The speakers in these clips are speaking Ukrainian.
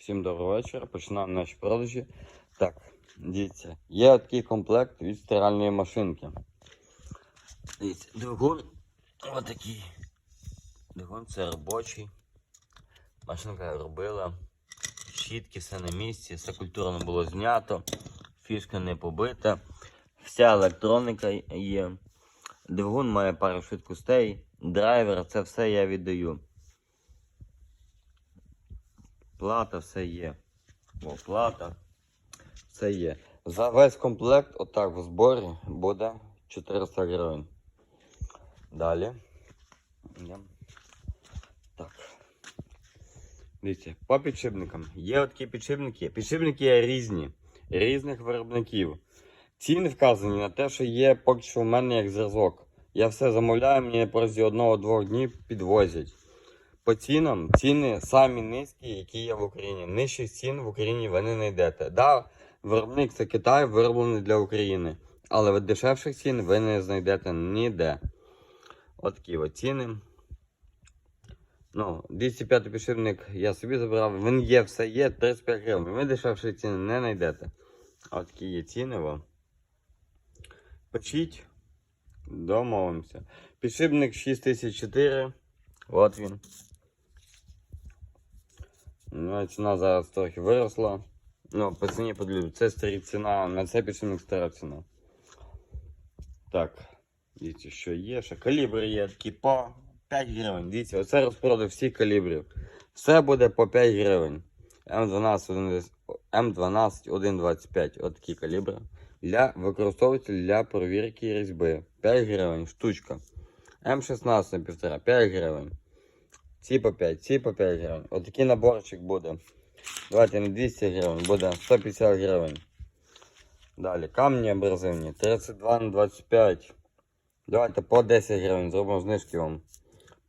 Всім доброго вечора. Починаємо наші продажі. Так, дивіться, є такий комплект від стиральної машинки. Дивіться, двигун отакий. Двигун це робочий. Машинка робила. Щітки все на місці, все культурно було знято, фішка не побита, вся електроніка є. Двигун має пару швидкостей, драйвер, це все я віддаю. Плата все є. О, плата. Все є. За весь комплект, отак в зборі, буде 400 гривень. Далі. Так. Дивіться, по підшипникам. Є такі підшипники. Підшипники є різні, різних виробників. Ціни вказані на те, що є поки що в мене як зразок. Я все замовляю, мені протягом одного-двох днів підвозять. По цінам, ціни самі низькі, які є в Україні. Нижчих цін в Україні ви не знайдете. Да, виробник це Китай, вироблений для України. Але дешевших цін ви не знайдете ніде. От такі от ціни. Ну, 205 підшипник я собі забрав. Він є, все є, 35 гривень. Ви дешевші ціни не знайдете. От такі є ціни вам. Печіть. Домовимося. Підшипник 6004. От він. Ну, ціна зараз трохи виросла. Ну, по ціні подивлюсь. Це старі ціна, на це підшипник стара ціна. Так. Дивіться, що є. Ще калібри є такі по 5 гривень. Дивіться, оце розпродав всіх калібрів. Все буде по 5 гривень. М12, 1, М12 1,25. От такі калібри. Для використовується для перевірки різьби. 5 гривень штучка. М16 на 1,5, 5 гривень. Ці по 5, ці по 5 гривень. Отакий наборчик буде. Давайте на 200 гривень, буде 150 гривень. Далі камні абразивні 32 на 25. Давайте по 10 гривень, зробимо знижки вам.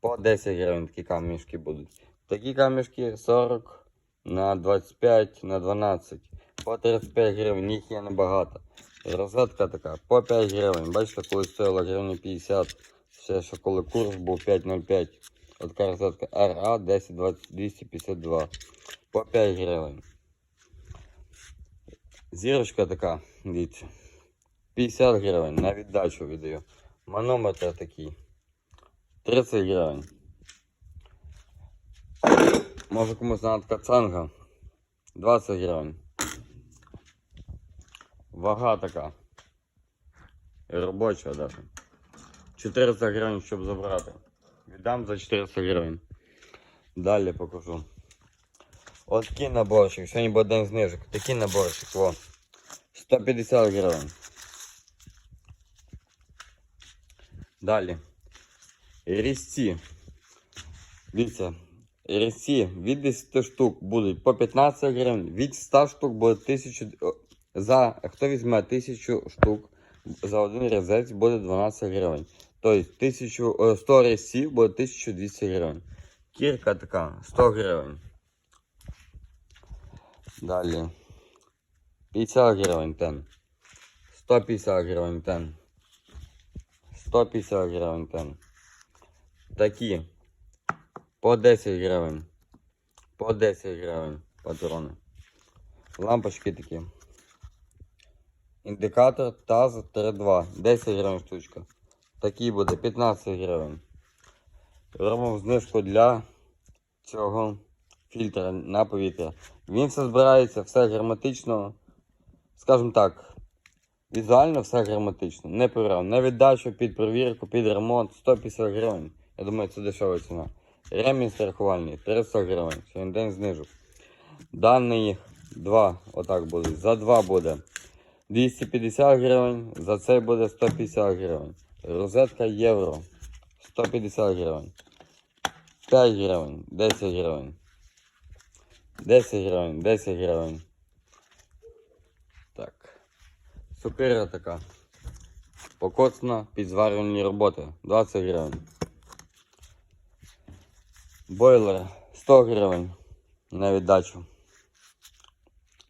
По 10 гривень такі камішки будуть. Такі камішки 40 на 25 на 12. По 35 гривень, їх є небагато. Розетка така по 5 гривень. Бачите, коли стоїла гривні 50. Ще коли курс був 5,05. Така розетка RA 10 20 252. По 5 гривень. Зірочка така, дивіться. 50 гривень на віддачу віддаю. Манометр такий. 30 гривень. Може комусь надо така цанга. 20 гривень. Вага така. Робоча даже. 400 гривень, щоб забрати. Віддам за 400 гривень. Далі покажу. Ось такий наборчик. Сьогодні буде день знижок. Такий наборчик. Во. 150 гривень. Далі. Різці. Дивіться. Різці від 10 штук будуть по 15 гривень, від 100 штук буде 1000. За хто візьме 1000 штук, за один різець буде 12 гривень. Тобто 1000, 100 різців буде 1200 гривень. Кірка така 100 гривень. Далі. 50 гривень тен. 150 гривень тен. 150 гривень тен. Такі. По 10 гривень. По 10 гривень патрони. Лампочки такі. Індикатор ТАЗ 3.2. 10 гривень штучка. Такий буде 15 гривень. Робимо знижку для цього фільтра на повітря. Він все збирається, все герметично. Скажімо так, візуально все герметично. Не перевіряв. На віддачу під перевірку, під ремонт 150 гривень. Я думаю, це дешева ціна. Ремінь страхувальний 300 гривень. Сьогодні день знижок. Даний два, отак буде. За два буде 250 гривень, за цей буде 150 гривень. Розетка євро 150 гривень. 5 гривень, 10 гривень. 10 гривень, 10 гривень. Так. Сукира така. Покоцна під зварювальні роботи. 20 гривень. Бойлер 100 гривень на віддачу.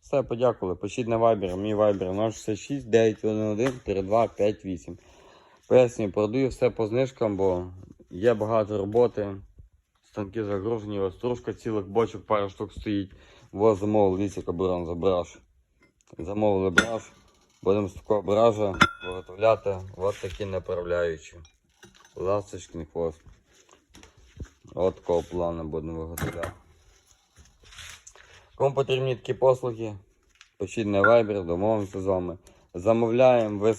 Все, подякували. Пишіть на Viber, мій Viber 066 911 3258. Пояснюю, продаю все по знижкам, бо є багато роботи. Станки загружені, ось стружка цілих бочок, пара штук стоїть. Ось замовили, дивіться, яка бронза, браш. Замовили браш. Будемо з такого бража виготовляти ось такі направляючі. Ласточкний хвост. От такого плану будемо виготовляти. Кому потрібні такі послуги, пишіть на Viber, домовимося з вами. Замовляємо, ви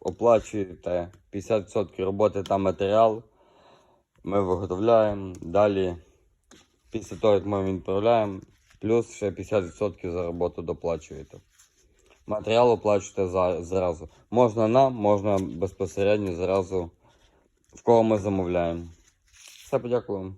оплачуєте 50% роботи та матеріал. Ми виготовляємо. Далі, після того, як ми відправляємо, плюс ще 50% за роботу доплачуєте. Матеріал оплачуєте зразу. Можна нам, можна безпосередньо зразу, в кого ми замовляємо. Все, подякуємо.